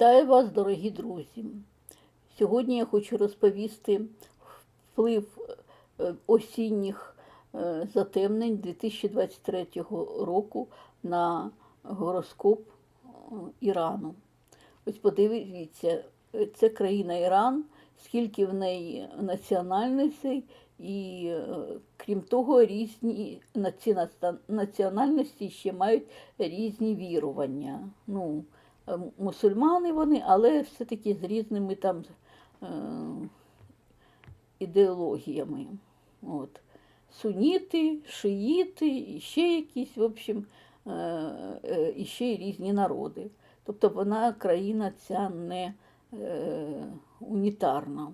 Вітаю вас, дорогі друзі! Сьогодні я хочу розповісти вплив е, осінніх е, затемнень 2023 року на гороскоп е, Ірану. Ось подивіться, це країна Іран, скільки в неї національностей, і крім того, різні ці національності ще мають різні вірування. Ну, мусульмани вони, але все-таки з різними там е, ідеологіями. От. Суніти, шиїти, і ще якісь, в общем, е, е, і ще й різні народи. Тобто вона країна ця не унітарна.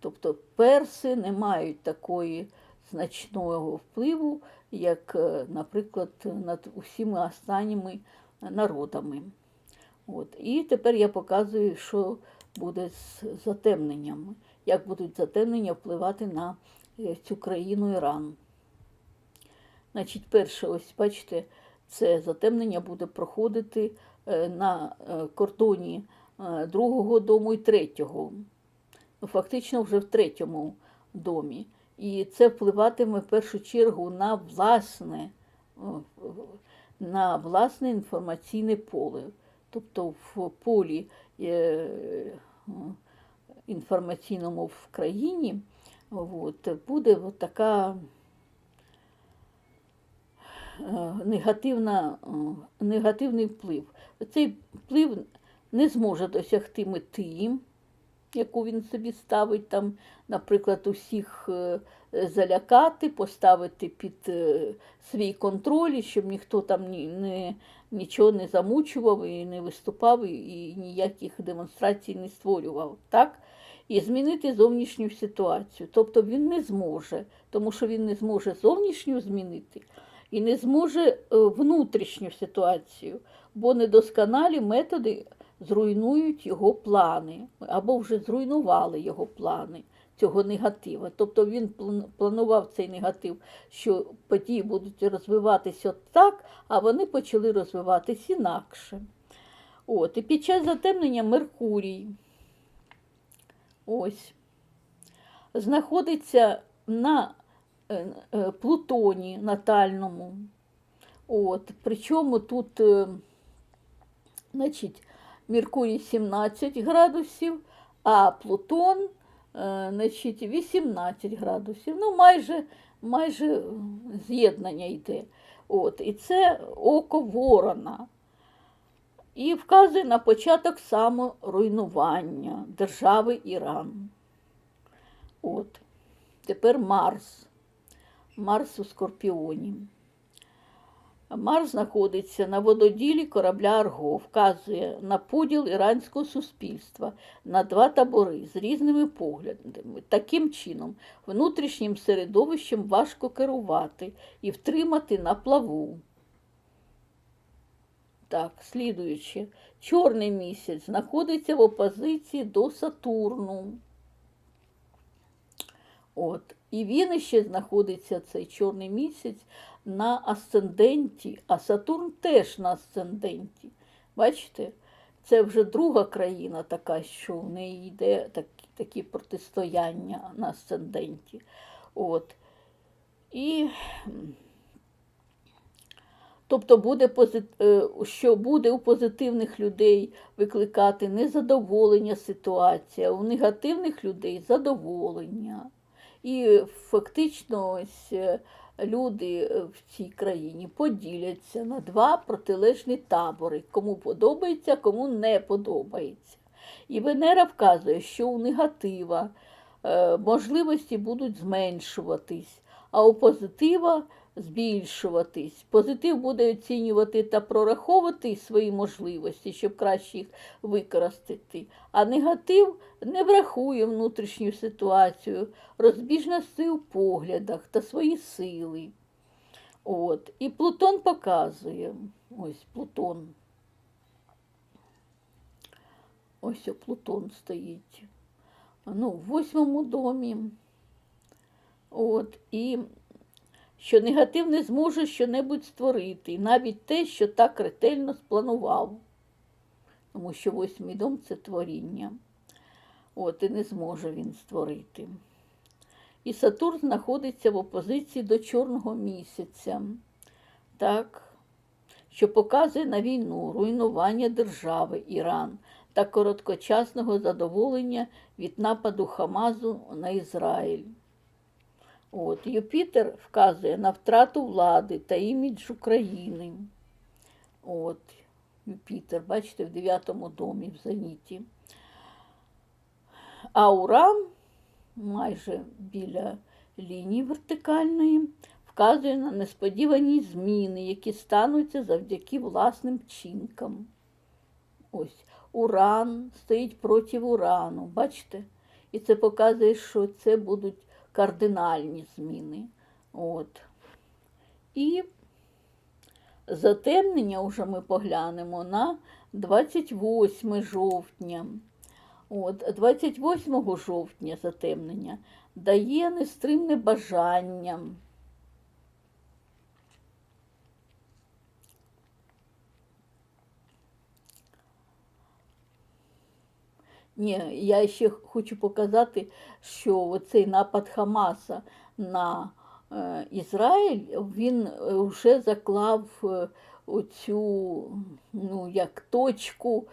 Тобто перси не мають такої значного впливу, як, наприклад, над усіма останніми народами. От. І тепер я показую, що буде з затемненнями, як будуть затемнення впливати на е, цю країну Іран. Значить, перше, ось бачите, це затемнення буде проходити е, на е, кордоні другого дому і третього. Фактично вже в третьому домі. І це впливатиме в першу чергу на власне, на власне інформаційне поле. Тобто в полі е, інформаційному в країні от, буде от така е, негативна, е, негативний вплив. Цей вплив не зможе досягти мети, яку він собі ставить, там, наприклад, усіх залякати, поставити під свій контроль, щоб ніхто там не, нічого не замучував і не виступав, і, ніяких демонстрацій не створював. Так? І змінити зовнішню ситуацію. Тобто він не зможе, тому що він не зможе зовнішню змінити і не зможе е, внутрішню ситуацію, бо недосконалі методи зруйнують його плани або вже зруйнували його плани цього негатива. Тобто він планував цей негатив, що події будуть розвиватися так, а вони почали розвиватись інакше. От, і під час затемнення Меркурій ось знаходиться на е, е, Плутоні натальному. От, причому тут, е, значить, Меркурій 17 градусів, а Плутон, значить, 18 градусів. Ну, майже, майже е, з'єднання йде. От, і це око ворона. І вказує на початок саморуйнування держави Іран. От. Тепер Марс. Марс у Скорпіоні. Марс знаходиться на вододілі корабля Арго, вказує на поділ іранського суспільства на два табори з різними поглядами. Таким чином, внутрішнім середовищем важко керувати і втримати на плаву. Так, слідуючи, чорний місяць знаходиться в опозиції до Сатурну. От. І він ще знаходиться цей чорний місяць на асценденті, а Сатурн теж на асценденті. Бачите, це вже друга країна така, що в неї йде такі, такі протистояння на асценденті. От. І Тобто буде е, що буде у позитивних людей викликати незадоволення ситуація, у негативних людей задоволення. І фактично ось е, люди е, в цій країні поділяться на два протилежні табори, кому подобається, кому не подобається. І Венера вказує, що у негатива е, можливості будуть зменшуватись, а у позитива збільшуватись. Позитив буде оцінювати та прораховувати свої можливості, щоб краще їх використати. А негатив не врахує внутрішню ситуацію, розбіжності у поглядах та свої сили. От. І Плутон показує. Ось Плутон. Ось Плутон стоїть. Ну, в восьмому домі. От. І що негатив не зможе щонебудь створити, навіть те, що так ретельно спланував. тому що восьмий дом це творіння. От, і не зможе він створити. І Сатурн знаходиться в опозиції до Чорного місяця, так, що показує на війну, руйнування держави Іран та короткочасного задоволення від нападу Хамазу на Ізраїль. От, Юпітер вказує на втрату влади та імідж України. От, Юпітер, бачите, в дев'ятому домі в Зеніті. А Уран майже біля лінії вертикальної вказує на несподівані зміни, які стануться завдяки власним вчинкам. Ось Уран стоїть проти урану, бачите? І це показує, що це будуть кардинальні зміни. От. І затемнення вже ми поглянемо на 28 жовтня. От, 28 жовтня затемнення дає нестримне бажання. Ні, я ще хочу показати, що цей напад Хамаса на Ізраїль він вже заклав е, оцю ну, як точку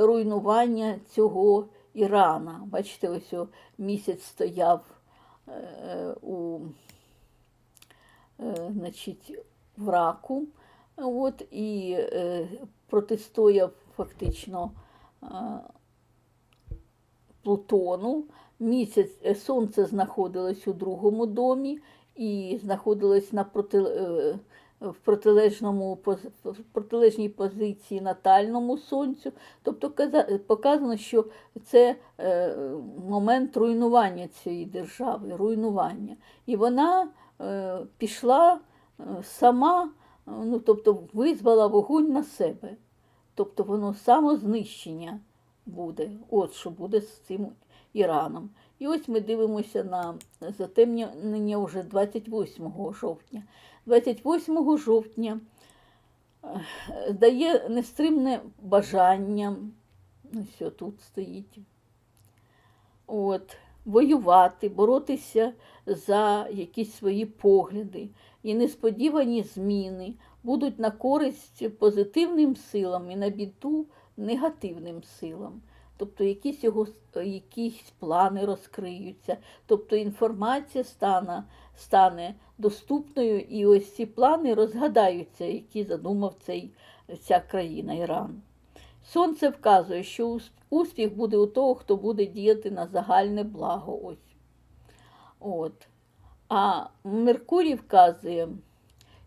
руйнування цього Ірана. Бачите, ось місяць стояв е, у е, значить, в раку, от, і е, протистояв фактично. Плутону. Місяць е, сонце знаходилось у другому домі і знаходилось на проти, е, в протилежному, в протилежній позиції натальному сонцю. Тобто показано, що це е, момент руйнування цієї держави, руйнування. І вона пішла сама, ну, тобто визвала вогонь на себе. Тобто воно самознищення буде. От що буде з цим Іраном. І ось ми дивимося на затемнення вже 28 жовтня. 28 жовтня е, дає нестримне бажання, ось тут стоїть, от, воювати, боротися за якісь свої погляди. І несподівані зміни будуть на користь позитивним силам і на біду негативним силам. Тобто якісь його якісь плани розкриються, тобто інформація стане, стане доступною, і ось ці плани розгадаються, які задумав цей, ця країна Іран. Сонце вказує, що успіх буде у того, хто буде діяти на загальне благо. Ось. От. А Меркурій вказує,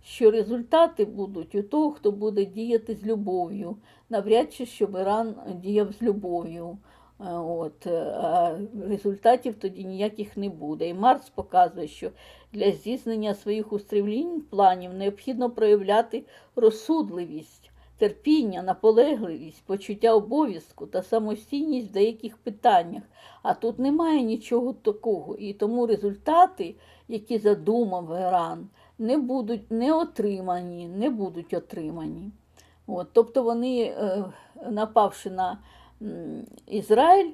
що результати будуть у того, хто буде діяти з любов'ю. Навряд чи щоб Іран діяв з любов'ю. Е, От, е, а результатів тоді ніяких не буде. І Марс показує, що для здійснення своїх устремлінь планів необхідно проявляти розсудливість, терпіння, наполегливість, почуття обов'язку та самостійність в деяких питаннях. А тут немає нічого такого. І тому результати, які задумав Іран, не будуть не отримані, не будуть отримані. От, тобто вони, е, напавши на Ізраїль,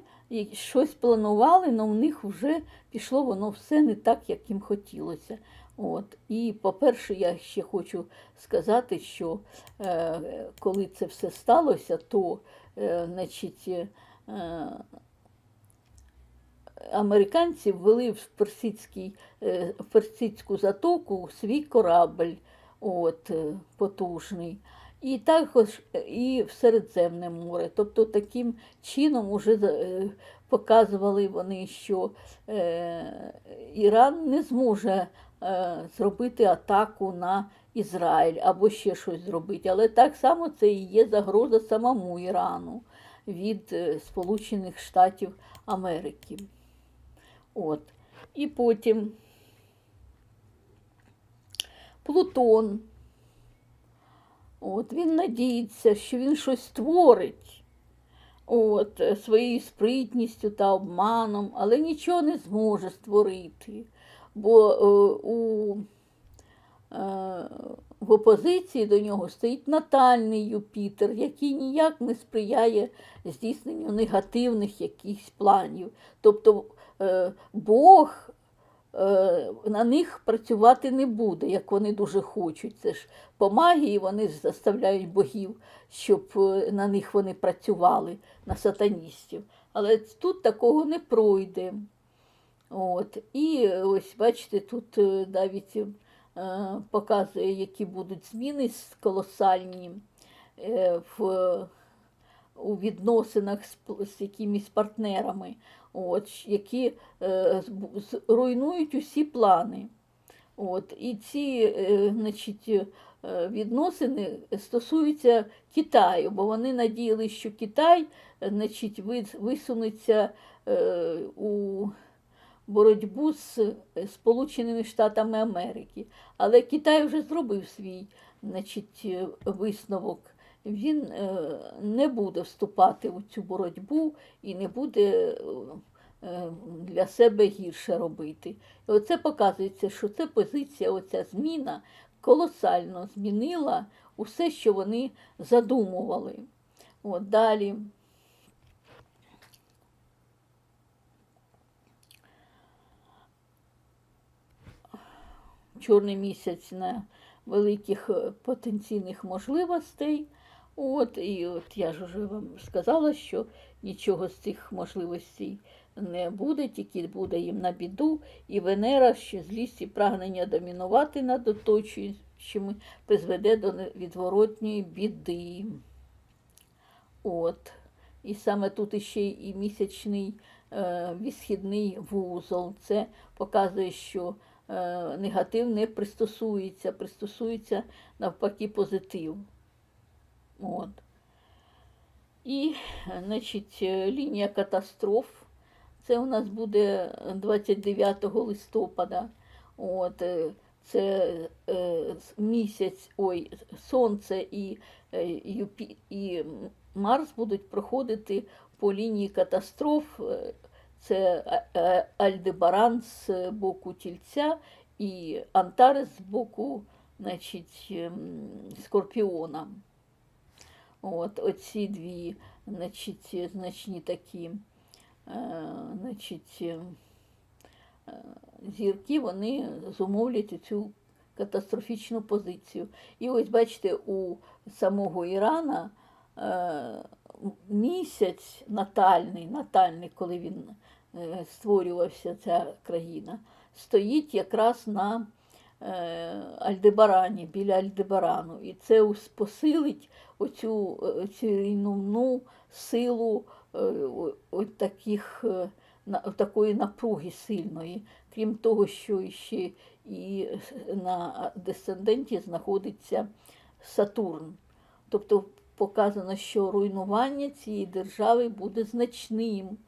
щось планували, але в них вже пішло воно все не так, як їм хотілося. От. І, по-перше, я ще хочу сказати, що е, коли це все сталося, то е, значить, е, американці ввели в Персидський, е, Персидську затоку свій корабль от, е, потужний. І також е, і в Середземне море. Тобто таким чином уже е, показували вони, що е, Іран не зможе зробити атаку на Ізраїль або ще щось зробити. Але так само це і є загроза самому Ірану від Сполучених Штатів Америки. От. І потім Плутон. От, він надіється, що він щось створить от, е, своєю спритністю та обманом, але нічого не зможе створити. Бо е, у е, в опозиції до нього стоїть натальний Юпітер, який ніяк не сприяє здійсненню негативних якихось планів. Тобто е, Бог на них працювати не буде, як вони дуже хочуть. Це ж по магії вони заставляють богів, щоб е, на них вони працювали, на сатаністів. Але тут такого не пройде. От. І ось бачите, тут е, навіть е, показує, які будуть зміни колосальні е, в, у відносинах з, з якимись партнерами, от, які е, руйнують усі плани. От, і ці е, значить, е, відносини стосуються Китаю, бо вони надіялися, що Китай значить, висунеться е, у боротьбу з Сполученими Штатами Америки. Але Китай вже зробив свій значить, висновок. Він е, не буде вступати у цю боротьбу і не буде е, для себе гірше робити. І оце показується, що це позиція, оця зміна колосально змінила усе, що вони задумували. От далі. Чорний місяць на великих е, потенційних можливостей. От, і от я ж вже вам сказала, що нічого з цих можливостей не буде, тільки буде їм на біду, і Венера, що злість і прагнення домінувати над оточуючими, призведе до невідворотньої біди. От. І саме тут іще і місячний е, відсхідний вузол. Це показує, що е, негатив не пристосується, пристосується навпаки позитив. От. І, значить, е, лінія катастроф. Це у нас буде 29 листопада. От, е, це е, місяць, ой, сонце і, е, Юпі, і Марс будуть проходити по лінії катастроф. Це Альдебаран з боку тільця і Антарес з боку значить, ем, Скорпіона. От, оці дві значить, значні такі е, значить, е, е, зірки вони зумовлять цю катастрофічну позицію. І ось бачите, у самого Ірана місяць натальний, натальний, коли він створювався, ця країна, стоїть якраз на Альдебарані, біля Альдебарану. І це посилить оцю, е, цю силу е, от таких, е, такої напруги сильної. Крім того, що ще і на десценденті знаходиться Сатурн. Тобто показано, що руйнування цієї держави буде значним.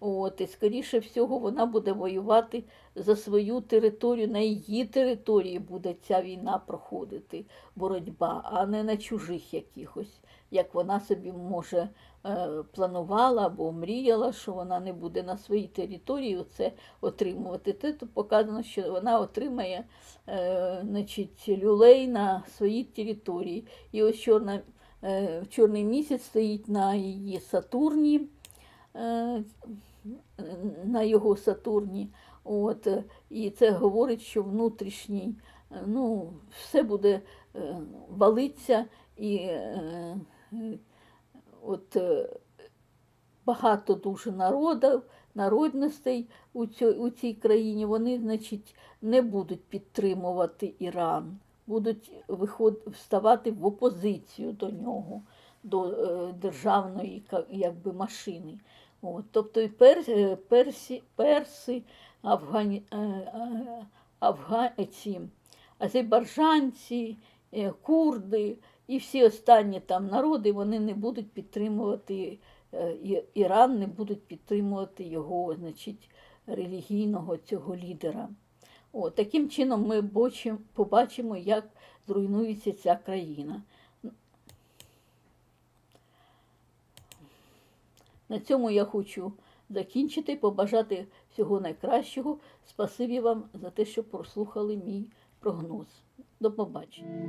От, і скоріше всього вона буде воювати за свою територію, на її території буде ця війна проходити, боротьба, а не на чужих якихось, як вона собі може е, планувала або мріяла, що вона не буде на своїй території це отримувати. Це тут показано, що вона отримає е, значить, люлей на своїй території. І ось чорна, е, чорний місяць стоїть на її Сатурні на його Сатурні. От, е, і це говорить, що внутрішній, е, ну, все буде е, валиться і е, е, от, е, багато дуже народів, народностей у, цьо, у цій країні, вони, значить, не будуть підтримувати Іран, будуть виход, вставати в опозицію до нього, до е, державної якби, машини. От, тобто і пер, е, персі, перси, афгані, е, е, ці, азербайджанці, курди і всі останні там народи, вони не будуть підтримувати Іран, не будуть підтримувати його, значить, релігійного цього лідера. От, таким чином ми бочим- побачимо, як зруйнується ця країна. На цьому я хочу закінчити, побажати всього найкращого. Спасибі вам за те, що прослухали мій прогноз. До побачення.